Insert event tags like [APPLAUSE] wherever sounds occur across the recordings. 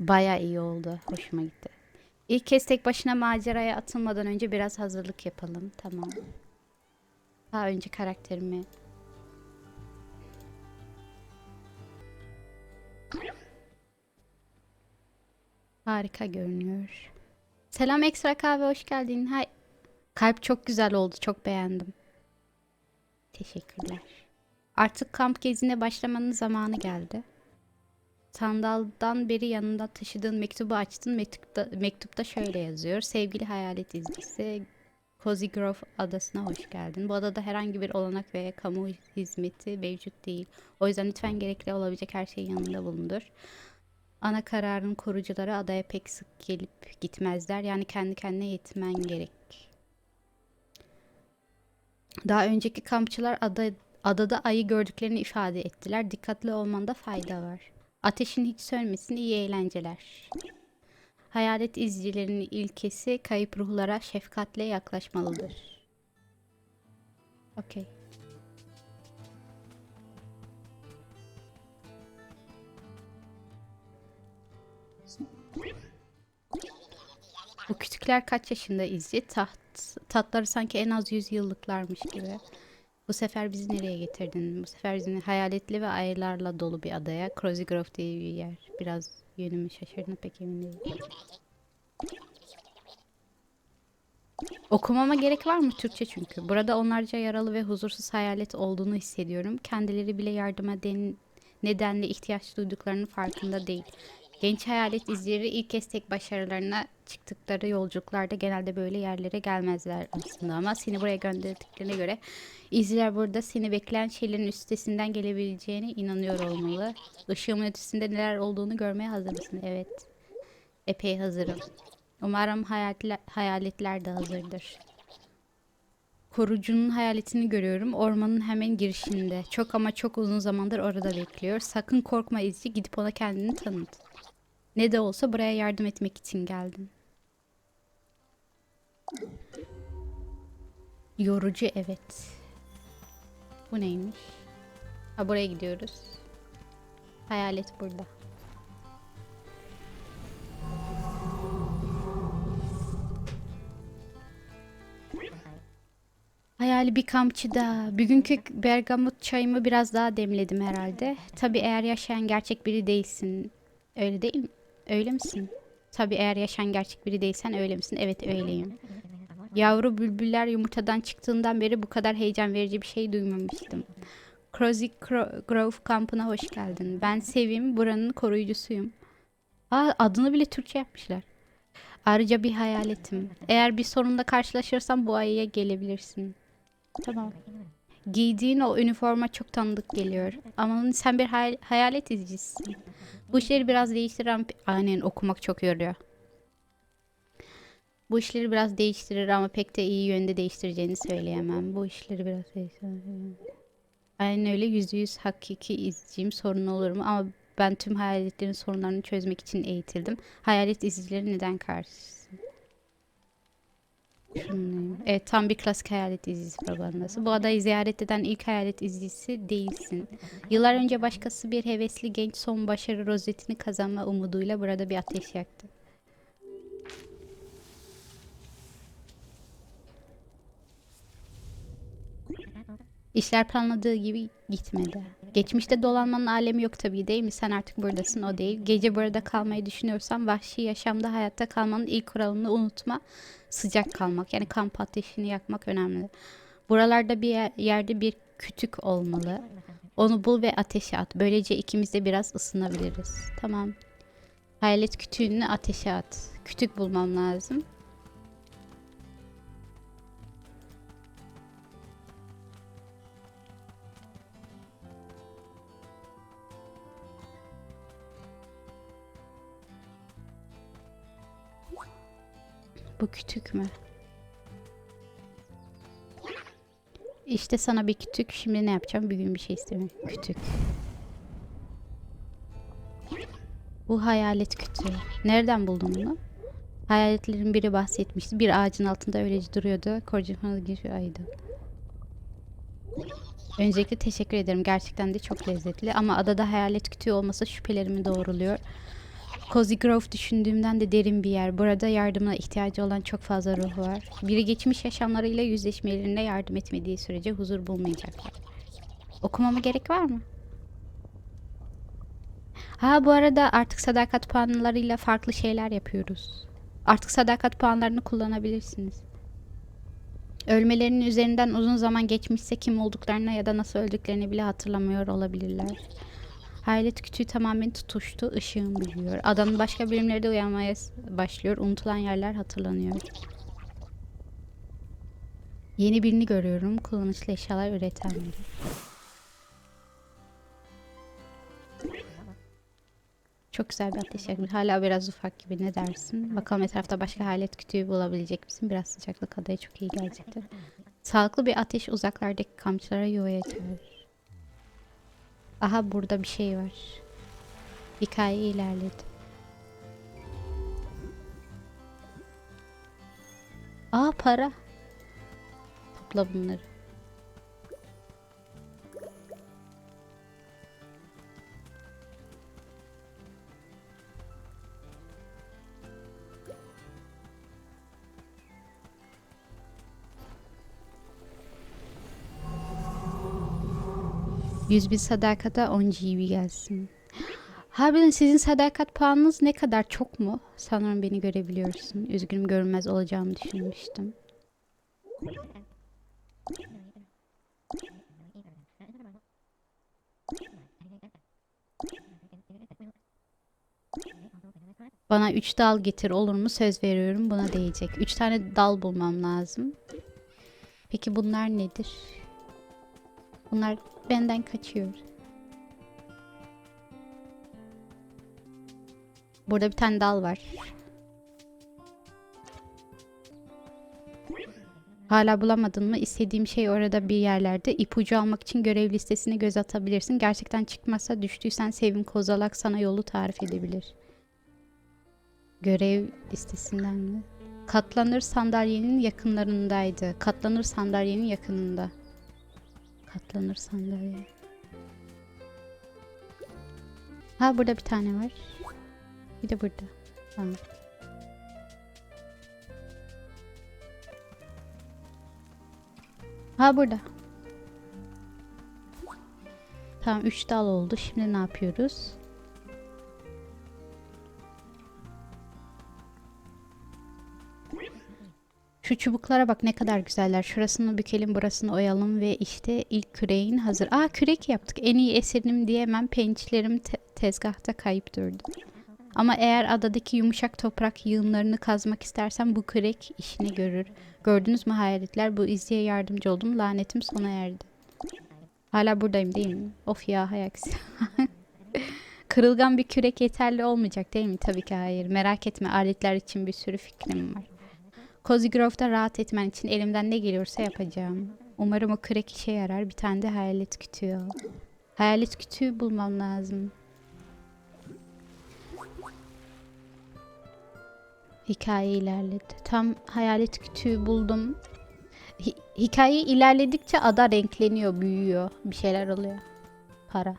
Baya iyi oldu. Hoşuma gitti. İlk kez tek başına maceraya atılmadan önce biraz hazırlık yapalım. Tamam. Daha önce karakterimi Harika görünüyor. Selam ekstra kahve hoş geldin. Hay. Kalp çok güzel oldu. Çok beğendim. Teşekkürler. Artık kamp gezine başlamanın zamanı geldi. Sandaldan beri yanında taşıdığın mektubu açtın. Mektupta, mektupta şöyle yazıyor. Sevgili hayalet izleyicisi Cozy Grove adasına hoş geldin. Bu adada herhangi bir olanak veya kamu hizmeti mevcut değil. O yüzden lütfen gerekli olabilecek her şeyin yanında bulundur. Ana kararın korucuları adaya pek sık gelip gitmezler. Yani kendi kendine yetmen gerek. Daha önceki kampçılar ada, adada ayı gördüklerini ifade ettiler. Dikkatli olmanda fayda var. Ateşin hiç sönmesin iyi eğlenceler. Hayalet izcilerinin ilkesi kayıp ruhlara şefkatle yaklaşmalıdır. Okey. Bu küçükler kaç yaşında izci? Taht, tatları sanki en az 100 yıllıklarmış gibi. Bu sefer bizi nereye getirdin? Bu sefer bizi hayaletli ve ayılarla dolu bir adaya. Cozy Grove diye bir yer. Biraz yönümü şaşırdım pek emin değilim. Okumama gerek var mı Türkçe çünkü. Burada onlarca yaralı ve huzursuz hayalet olduğunu hissediyorum. Kendileri bile yardıma den nedenle ihtiyaç duyduklarının farkında değil. Genç hayalet izleri ilk kez tek başarılarına çıktıkları yolculuklarda genelde böyle yerlere gelmezler aslında ama seni buraya gönderdiklerine göre izler burada seni bekleyen şeylerin üstesinden gelebileceğine inanıyor olmalı. Işığımın ötesinde neler olduğunu görmeye hazır mısın? Evet. Epey hazırım. Umarım hayaletler, hayaletler de hazırdır. Korucunun hayaletini görüyorum. Ormanın hemen girişinde. Çok ama çok uzun zamandır orada bekliyor. Sakın korkma izci. Gidip ona kendini tanıt. Ne de olsa buraya yardım etmek için geldim. Yorucu evet. Bu neymiş? Ha buraya gidiyoruz. Hayalet burada. Hayali bir kampçıda. Bugünkü bergamot çayımı biraz daha demledim herhalde. Tabii eğer yaşayan gerçek biri değilsin. Öyle değil mi? Öyle misin? Tabii eğer yaşayan gerçek biri değilsen öyle misin? Evet öyleyim. Yavru bülbüller yumurtadan çıktığından beri bu kadar heyecan verici bir şey duymamıştım. Cozy Cro- Grove kampına hoş geldin. Ben Sevim, buranın koruyucusuyum. Aa, adını bile Türkçe yapmışlar. Ayrıca bir hayaletim. Eğer bir sorunla karşılaşırsam bu ayıya gelebilirsin. Tamam. Giydiğin o üniforma çok tanıdık geliyor. Ama sen bir hayal- hayalet izcisisin. Bu işleri biraz değiştiren... Aynen okumak çok yoruyor. Bu işleri biraz değiştirir ama pek de iyi yönde değiştireceğini söyleyemem. Bu işleri biraz değiştirir. Aynen öyle yüzde yüz hakiki izciyim. Sorun olur mu? Ama ben tüm hayaletlerin sorunlarını çözmek için eğitildim. Hayalet izcileri neden karşısın? Evet tam bir klasik hayalet izcisi propagandası. Bu adayı ziyaret eden ilk hayalet izcisi değilsin. Yıllar önce başkası bir hevesli genç son başarı rozetini kazanma umuduyla burada bir ateş yaktı. İşler planladığı gibi gitmedi. Geçmişte dolanmanın alemi yok tabii değil mi? Sen artık buradasın o değil. Gece burada kalmayı düşünüyorsan vahşi yaşamda hayatta kalmanın ilk kuralını unutma. Sıcak kalmak yani kamp ateşini yakmak önemli. Buralarda bir yer- yerde bir kütük olmalı. Onu bul ve ateşe at. Böylece ikimiz de biraz ısınabiliriz. Tamam. Hayalet kütüğünü ateşe at. Kütük bulmam lazım. Bu kütük mü? İşte sana bir kütük. Şimdi ne yapacağım? Bir gün bir şey istemiyorum. Kütük. Bu hayalet kütüğü. Nereden buldun bunu? Hayaletlerin biri bahsetmişti. Bir ağacın altında öylece duruyordu. Kocaman gibi bir aydı. Öncelikle teşekkür ederim. Gerçekten de çok lezzetli. Ama adada hayalet kütüğü olması şüphelerimi doğruluyor. Cozy Grove düşündüğümden de derin bir yer. Burada yardımına ihtiyacı olan çok fazla ruh var. Biri geçmiş yaşamlarıyla yüzleşmelerine yardım etmediği sürece huzur bulmayacaklar. Okumama gerek var mı? Ha bu arada artık sadakat puanlarıyla farklı şeyler yapıyoruz. Artık sadakat puanlarını kullanabilirsiniz. Ölmelerinin üzerinden uzun zaman geçmişse kim olduklarını ya da nasıl öldüklerini bile hatırlamıyor olabilirler. Hayalet kütüğü tamamen tutuştu, ışığım biliyor. Adanın başka bölümleri de uyanmaya başlıyor. Unutulan yerler hatırlanıyor. Yeni birini görüyorum. Kullanışlı eşyalar üreten biri. Çok güzel bir ateş yakmış. Hala biraz ufak gibi ne dersin? Bakalım etrafta başka hayalet kütüğü bulabilecek misin? Biraz sıcaklık adaya çok iyi gelecektir. Sağlıklı bir ateş uzaklardaki kampçılara yuvaya çağırır. Aha burada bir şey var. Hikaye ilerledi. Aa para. Topla bunları. Yüz bin sadakata 10 GB gelsin. Harbiden sizin sadakat puanınız ne kadar çok mu? Sanırım beni görebiliyorsun. Üzgünüm görünmez olacağımı düşünmüştüm. Bana 3 dal getir olur mu? Söz veriyorum buna değecek. 3 tane dal bulmam lazım. Peki bunlar nedir? Bunlar benden kaçıyor. Burada bir tane dal var. Hala bulamadın mı? İstediğim şey orada bir yerlerde. İpucu almak için görev listesine göz atabilirsin. Gerçekten çıkmazsa düştüysen Sevim Kozalak sana yolu tarif edebilir. Görev listesinden mi? Katlanır sandalyenin yakınlarındaydı. Katlanır sandalyenin yakınında. Katlanır sandalye. Ha burada bir tane var. Bir de burada. Tamam. Ha burada. Tamam 3 dal oldu. Şimdi ne yapıyoruz? Şu çubuklara bak ne kadar güzeller. Şurasını bükelim, burasını oyalım ve işte ilk küreğin hazır. Aa kürek yaptık. En iyi eserim diyemem. Pençelerim te- tezgahta kayıp durdu. Ama eğer adadaki yumuşak toprak yığınlarını kazmak istersen bu kürek işini görür. Gördünüz mü hayaletler? Bu izliye yardımcı oldum. Lanetim sona erdi. Hala buradayım değil mi? Of ya hay aksi. [LAUGHS] Kırılgan bir kürek yeterli olmayacak değil mi? Tabii ki hayır. Merak etme aletler için bir sürü fikrim var. Cozy Grove'da rahat etmen için elimden ne geliyorsa yapacağım. Umarım o kürek işe yarar. Bir tane de hayalet kütüğü al. Hayalet kütüğü bulmam lazım. Hikaye ilerledi. Tam hayalet kütüğü buldum. Hi- hikaye ilerledikçe ada renkleniyor, büyüyor. Bir şeyler oluyor. Para.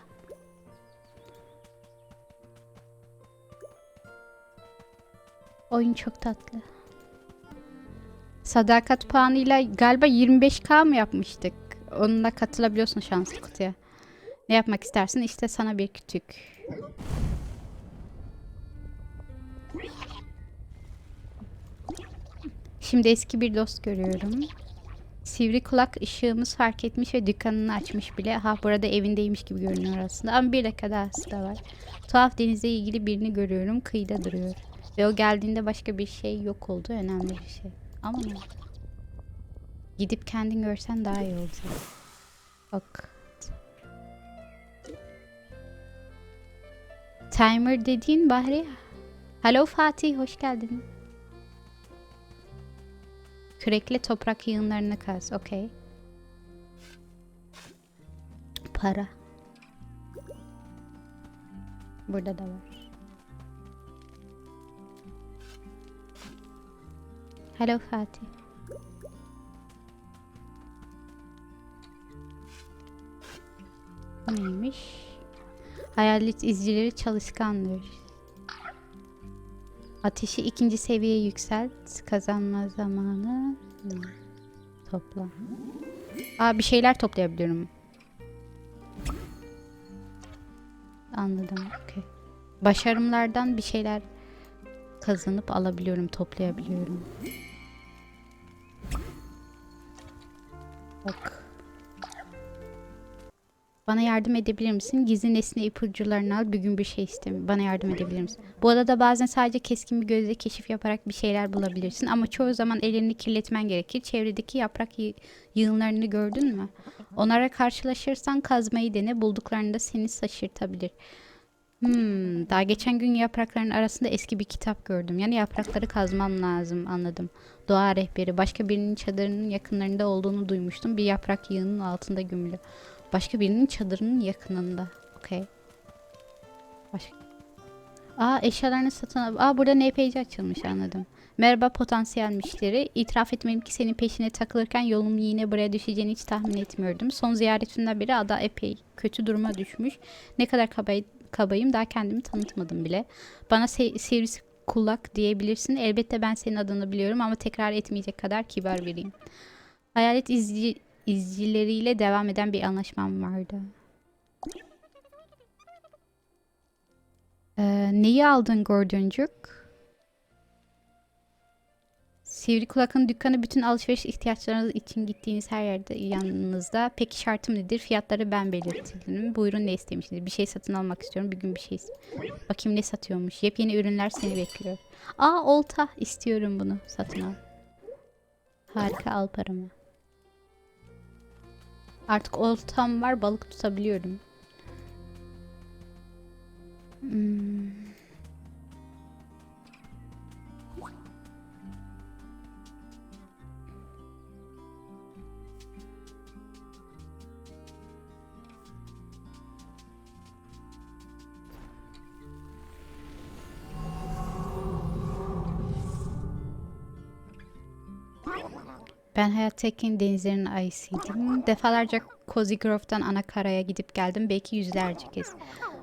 Oyun çok tatlı. Sadakat puanıyla galiba 25k mı yapmıştık? Onunla katılabiliyorsun şanslı kutuya. Ne yapmak istersin? İşte sana bir kütük. Şimdi eski bir dost görüyorum. Sivri kulak ışığımız fark etmiş ve dükkanını açmış bile. Ha burada evindeymiş gibi görünüyor aslında. Ama bir dakika dahası da var. Tuhaf denizle ilgili birini görüyorum. Kıyıda duruyor. Ve o geldiğinde başka bir şey yok oldu. Önemli bir şey. Ama? Gidip kendin görsen daha iyi olacak. Bak. Timer dediğin Bahri. Hello Fatih, hoş geldin. Kürekle toprak yığınlarını kaz. Okey. Para. Burada da var. Hello Fatih. Neymiş? Hayalet izcileri çalışkandır. Ateşi ikinci seviyeye yükselt. Kazanma zamanı. Topla. Aa bir şeyler toplayabiliyorum. Anladım. Okey. Başarımlardan bir şeyler kazanıp alabiliyorum, toplayabiliyorum. Bana yardım edebilir misin? Gizli nesne ipuçlarını al. Bir gün bir şey istemiyorum. Bana yardım edebilir misin? Bu odada bazen sadece keskin bir gözle keşif yaparak bir şeyler bulabilirsin. Ama çoğu zaman ellerini kirletmen gerekir. Çevredeki yaprak yı- yığınlarını gördün mü? Onlara karşılaşırsan kazmayı dene. Bulduklarında seni şaşırtabilir. Hmm, daha geçen gün yaprakların arasında eski bir kitap gördüm. Yani yaprakları kazmam lazım anladım. Doğa rehberi başka birinin çadırının yakınlarında olduğunu duymuştum. Bir yaprak yığının altında gömülü. Başka birinin çadırının yakınında. Okey. Başka. Aa eşyalarını satın. Aa burada NPC açılmış anladım. Merhaba potansiyel müşteri. İtiraf etmeliyim ki senin peşine takılırken yolum yine buraya düşeceğini hiç tahmin etmiyordum. Son ziyaretimden beri ada epey kötü duruma düşmüş. Ne kadar kabay, kabayım daha kendimi tanıtmadım bile. Bana se- sivris kulak diyebilirsin. Elbette ben senin adını biliyorum ama tekrar etmeyecek kadar kibar biriyim. Hayalet izci, izcileriyle devam eden bir anlaşmam vardı. Ee, neyi aldın Gordoncuk? Sivri kulakın dükkanı bütün alışveriş ihtiyaçlarınız için gittiğiniz her yerde yanınızda. Peki şartım nedir? Fiyatları ben belirtirim. Buyurun ne istemişsiniz? Bir şey satın almak istiyorum. Bir gün bir şey Bakayım ne satıyormuş. Yepyeni ürünler seni bekliyor. Aa olta istiyorum bunu. Satın al. Harika al paramı. Artık oltam var balık tutabiliyorum. Hmm. Ben hayattaki denizlerin ayısıydım. Defalarca Cozy Grove'dan ana gidip geldim. Belki yüzlerce kez.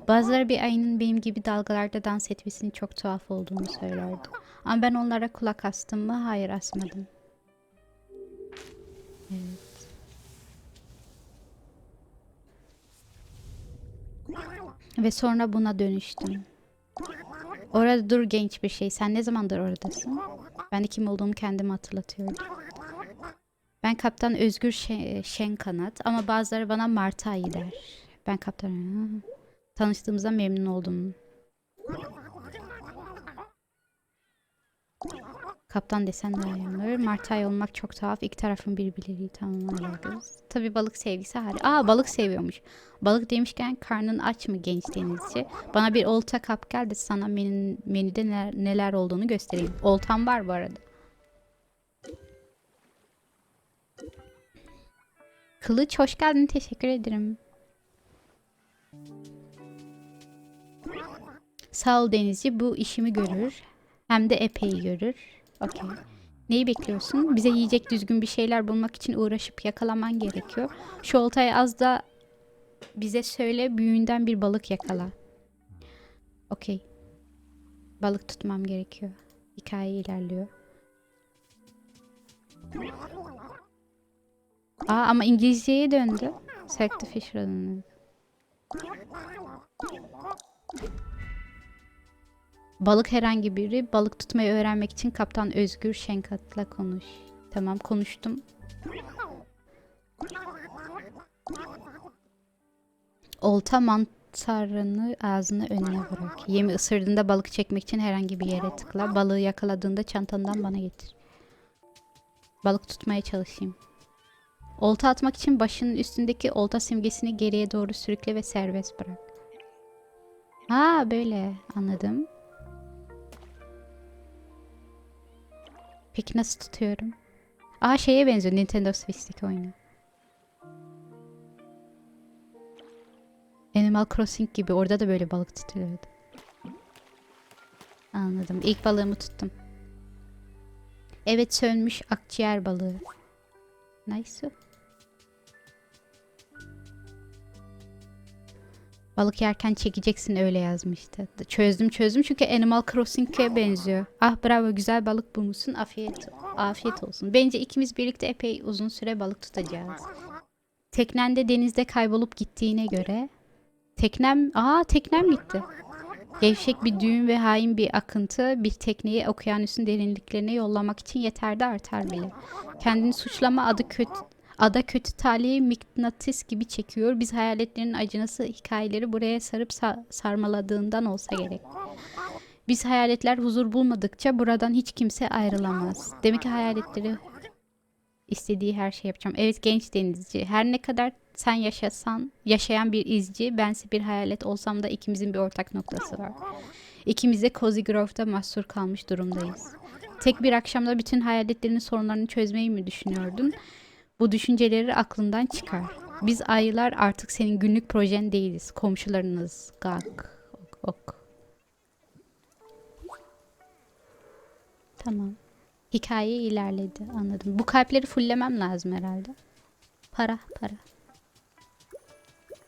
Bazıları bir ayının benim gibi dalgalarda dans etmesinin çok tuhaf olduğunu söylerdi. Ama ben onlara kulak astım mı? Hayır asmadım. Evet. Ve sonra buna dönüştüm. Orada dur genç bir şey. Sen ne zamandır oradasın? Ben de kim olduğumu kendime hatırlatıyorum. Ben kaptan Özgür Şen, Şen Kanat ama bazıları bana Martay der. Ben kaptan... Tanıştığımıza memnun oldum. Kaptan desen daha iyi. Martay olmak çok tuhaf. İki tarafın birbirleriyle tamamlar kız. Tabii balık sevgisi harika. Aa balık seviyormuş. Balık demişken karnın aç mı genç denizci? Bana bir olta kap gel de sana menü, menüde neler olduğunu göstereyim. Oltam var bu arada. Kılıç hoş geldin. Teşekkür ederim. Sağ ol Denizci. Bu işimi görür. Hem de epey görür. Okey. Neyi bekliyorsun? Bize yiyecek düzgün bir şeyler bulmak için uğraşıp yakalaman gerekiyor. Şu oltayı az da bize söyle. Büyüğünden bir balık yakala. Okey. Balık tutmam gerekiyor. Hikaye ilerliyor. Aa ama İngilizceye döndü. Select the fish runner. Balık herhangi biri balık tutmayı öğrenmek için Kaptan Özgür Şenkat'la konuş. Tamam konuştum. Olta mantarını ağzına önüne bırak. Yemi ısırdığında balık çekmek için herhangi bir yere tıkla. Balığı yakaladığında çantandan bana getir. Balık tutmaya çalışayım. Olta atmak için başının üstündeki olta simgesini geriye doğru sürükle ve serbest bırak. Ha böyle anladım. Peki nasıl tutuyorum? Aa şeye benziyor Nintendo Switch'teki oyunu. Animal Crossing gibi orada da böyle balık tutuyordu. Anladım. İlk balığımı tuttum. Evet sönmüş akciğer balığı. Nice. Balık yerken çekeceksin öyle yazmıştı. Çözdüm çözdüm çünkü Animal Crossing'e benziyor. Ah bravo güzel balık bulmuşsun. Afiyet afiyet olsun. Bence ikimiz birlikte epey uzun süre balık tutacağız. Teknen de denizde kaybolup gittiğine göre teknem aa teknem gitti. Gevşek bir düğüm ve hain bir akıntı bir tekneyi okyanusun derinliklerine yollamak için yeter de artar bile. Kendini suçlama adı kötü Ada kötü talihi mıknatıs gibi çekiyor. Biz hayaletlerin acınası hikayeleri buraya sarıp sa- sarmaladığından olsa gerek. Biz hayaletler huzur bulmadıkça buradan hiç kimse ayrılamaz. Demek ki hayaletleri istediği her şey yapacağım. Evet genç denizci. Her ne kadar sen yaşasan, yaşayan bir izci, bense bir hayalet olsam da ikimizin bir ortak noktası var. İkimiz de Cozy Grove'da mahsur kalmış durumdayız. Tek bir akşamda bütün hayaletlerin sorunlarını çözmeyi mi düşünüyordun? Bu düşünceleri aklından çıkar. Biz ayılar artık senin günlük projen değiliz. Komşularınız. Gak. Ok. ok. Tamam. Hikaye ilerledi. Anladım. Bu kalpleri fullemem lazım herhalde. Para, para.